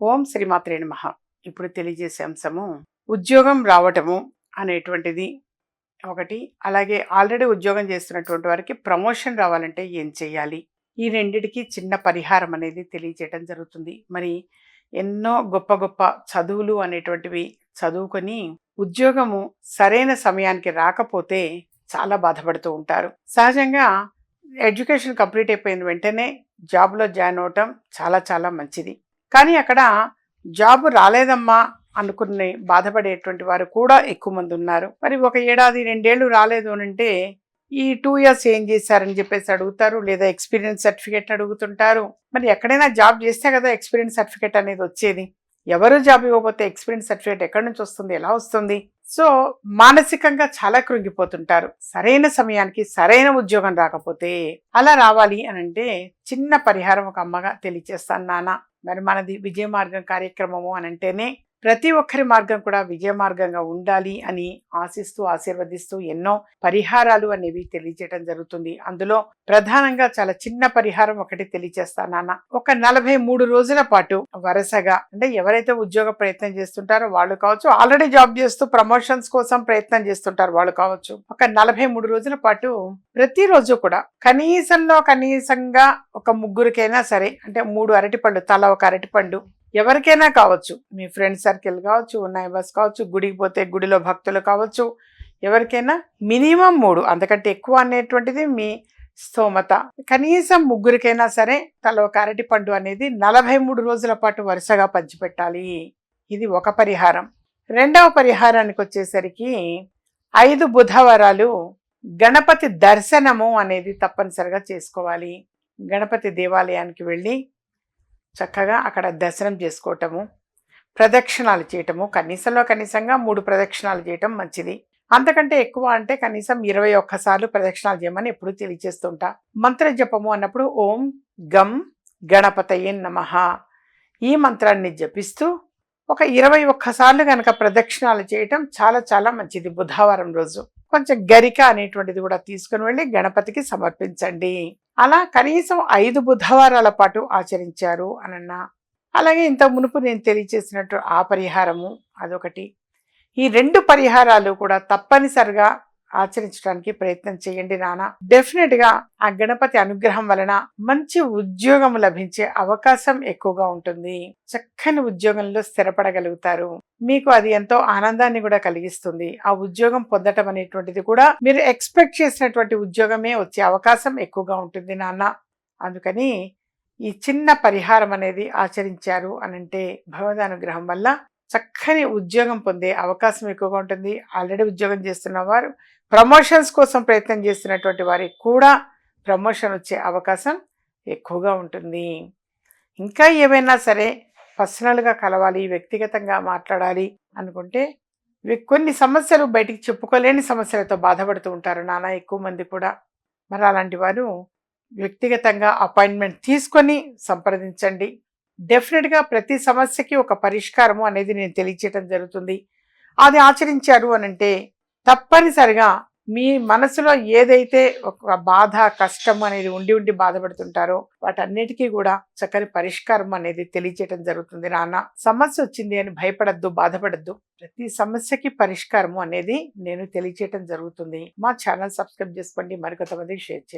ఓం శ్రీమాత్రే మహా ఇప్పుడు తెలియజేసే అంశము ఉద్యోగం రావటము అనేటువంటిది ఒకటి. అలాగే ఆల్రెడీ ఉద్యోగం చేస్తున్నటువంటి వారికి ప్రమోషన్ రావాలంటే ఏం చేయాలి? ఈ రెండిటికి చిన్న పరిహారం అనేది తెలియజేయడం జరుగుతుంది. మరి ఎన్నో గొప్ప గొప్ప చదువులు అనేటువంటివి చదువుకొని ఉద్యోగము సరైన సమయానికి రాకపోతే చాలా బాధపడుతూ ఉంటారు. సహజంగా ఎడ్యుకేషన్ కంప్లీట్ అయిపోయిన వెంటనే జాబ్లో జాయిన్ అవటం చాలా చాలా మంచిది. కానీ అక్కడ జాబ్ రాలేదమ్మా అనుకుని బాధపడేటువంటి వారు కూడా ఎక్కువ మంది ఉన్నారు. మరి ఒక ఏడాది రెండేళ్ళు రాలేదు అని అంటే ఈ టూ ఇయర్స్ ఏం చేశారని చెప్పేసి అడుగుతారు లేదా ఎక్స్పీరియన్స్ సర్టిఫికేట్ అడుగుతుంటారు. మరి ఎక్కడైనా జాబ్ చేస్తే కదా ఎక్స్పీరియన్స్ సర్టిఫికేట్ అనేది వచ్చేది. ఎవరు జాబ్ ఇవ్వకపోతే ఎక్స్పీరియన్స్ సర్టిఫికేట్ ఎక్కడి నుంచి వస్తుంది ఎలా వస్తుంది? సో మానసికంగా చాలా కృంగిపోతుంటారు. సరైన సమయానికి సరైన ఉద్యోగం రాకపోతే అలా రావాలి అని అంటే చిన్న పరిహారం ఒక అమ్మగా తెలియచేస్తాను నాన్న. మరి మనది విజయ మార్గం కార్యక్రమము అని అంటేనే ప్రతి ఒక్కరి మార్గం కూడా విజయ మార్గంగా ఉండాలి అని ఆశిస్తూ ఆశీర్వదిస్తూ ఎన్నో పరిహారాలు అనేవి తెలియజేయడం జరుగుతుంది. అందులో ప్రధానంగా చాలా చిన్న పరిహారం ఒకటి తెలియజేస్తా నాన్న. ఒక నలభై మూడు రోజుల పాటు వరుసగా అంటే ఎవరైతే ఉద్యోగ ప్రయత్నం చేస్తుంటారో వాళ్ళు కావచ్చు ఆల్రెడీ జాబ్ చేస్తూ ప్రమోషన్స్ కోసం ప్రయత్నం చేస్తుంటారు వాళ్ళు కావచ్చు. ఒక నలభై మూడు రోజుల పాటు ప్రతిరోజు కూడా కనీసంలో కనీసంగా ఒక ముగ్గురికైనా సరే అంటే మూడు అరటిపండు తల ఒక అరటిపండు ఎవరికైనా కావచ్చు. మీ ఫ్రెండ్ సర్కిల్ కావచ్చు నైబర్స్ కావచ్చు గుడికి పోతే గుడిలో భక్తులు కావచ్చు ఎవరికైనా మినిమం మూడు అంతకంటే ఎక్కువ అనేటువంటిది మీ స్తోమత. కనీసం ముగ్గురికైనా సరే తల ఒక అరటి పండు అనేది నలభై మూడు రోజుల పాటు వరుసగా పంచిపెట్టాలి. ఇది ఒక పరిహారం. రెండవ పరిహారానికి వచ్చేసరికి ఐదు బుధవారాలు గణపతి దర్శనము అనేది తప్పనిసరిగా చేసుకోవాలి. గణపతి దేవాలయానికి వెళ్ళి చక్కగా అక్కడ దర్శనం చేసుకోవటము ప్రదక్షిణాలు చేయటము కనీసంలో కనీసంగా మూడు ప్రదక్షిణాలు చేయటం మంచిది. అంతకంటే ఎక్కువ అంటే కనీసం ఇరవై ఒక్కసార్లు ప్రదక్షిణాలు చేయమని ఎప్పుడు తెలియజేస్తుంటా మంత్ర జపము అన్నప్పుడు ఓం గం గణపతయే నమ. ఈ మంత్రాన్ని జపిస్తూ ఒక ఇరవై ఒక్కసార్లు కనుక ప్రదక్షిణాలు చేయటం చాలా చాలా మంచిది బుధవారం రోజు. కొంచెం గరిక అనేటువంటిది కూడా తీసుకుని వెళ్ళి గణపతికి సమర్పించండి. అలా కనీసం ఐదు బుధవారాల పాటు ఆచరించారు అనన్నా. అలాగే ఇంత మునుపు నేను తెలియచేసినట్టు ఆ పరిహారము అదొకటి. ఈ రెండు పరిహారాలు కూడా తప్పనిసరిగా ఆచరించడానికి ప్రయత్నం చేయండి నాన్న డెఫినెట్గా ఆ గణపతి అనుగ్రహం వలన మంచి ఉద్యోగం లభించే అవకాశం ఎక్కువగా ఉంటుంది. చక్కని ఉద్యోగంలో స్థిరపడగలుగుతారు. మీకు అది ఎంతో ఆనందాన్ని కూడా కలిగిస్తుంది. ఆ ఉద్యోగం పొందటం అనేటువంటిది కూడా మీరు ఎక్స్పెక్ట్ చేసినటువంటి ఉద్యోగమే వచ్చే అవకాశం ఎక్కువగా ఉంటుంది నాన్న అందుకని ఈ చిన్న పరిహారం అనేది ఆచరించారు అనంటే భగవద్ అనుగ్రహం వల్ల చక్కని ఉద్యోగం పొందే అవకాశం ఎక్కువగా ఉంటుంది. ఆల్రెడీ ఉద్యోగం చేస్తున్న వారు ప్రమోషన్స్ కోసం ప్రయత్నం చేస్తున్నటువంటి వారికి కూడా ప్రమోషన్ వచ్చే అవకాశం ఎక్కువగా ఉంటుంది. ఇంకా ఏమైనా సరే పర్సనల్గా కలవాలి వ్యక్తిగతంగా మాట్లాడాలి అనుకుంటే కొన్ని సమస్యలు బయటికి చెప్పుకోలేని సమస్యలతో బాధపడుతూ ఉంటారు నానా ఎక్కువ మంది కూడా. మరి అలాంటి వారు వ్యక్తిగతంగా అపాయింట్మెంట్ తీసుకొని సంప్రదించండి. డెఫినెట్గా ప్రతి సమస్యకి ఒక పరిష్కారము అనేది నేను తెలియచేయటం జరుగుతుంది. అది ఆచరించారు అనంటే తప్పనిసరిగా మీ మనసులో ఏదైతే ఒక బాధ కష్టం అనేది ఉండి ఉండి బాధపడుతుంటారో వాటన్నిటికీ కూడా చక్కని పరిష్కారం అనేది తెలియచేయడం జరుగుతుంది. నాన్న సమస్య వచ్చింది అని భయపడద్దు బాధపడద్దు. ప్రతి సమస్యకి పరిష్కారము అనేది నేను తెలియచేయడం జరుగుతుంది. మా ఛానల్ సబ్స్క్రైబ్ చేసుకోండి. మరికొంతమందికి షేర్ చేయండి.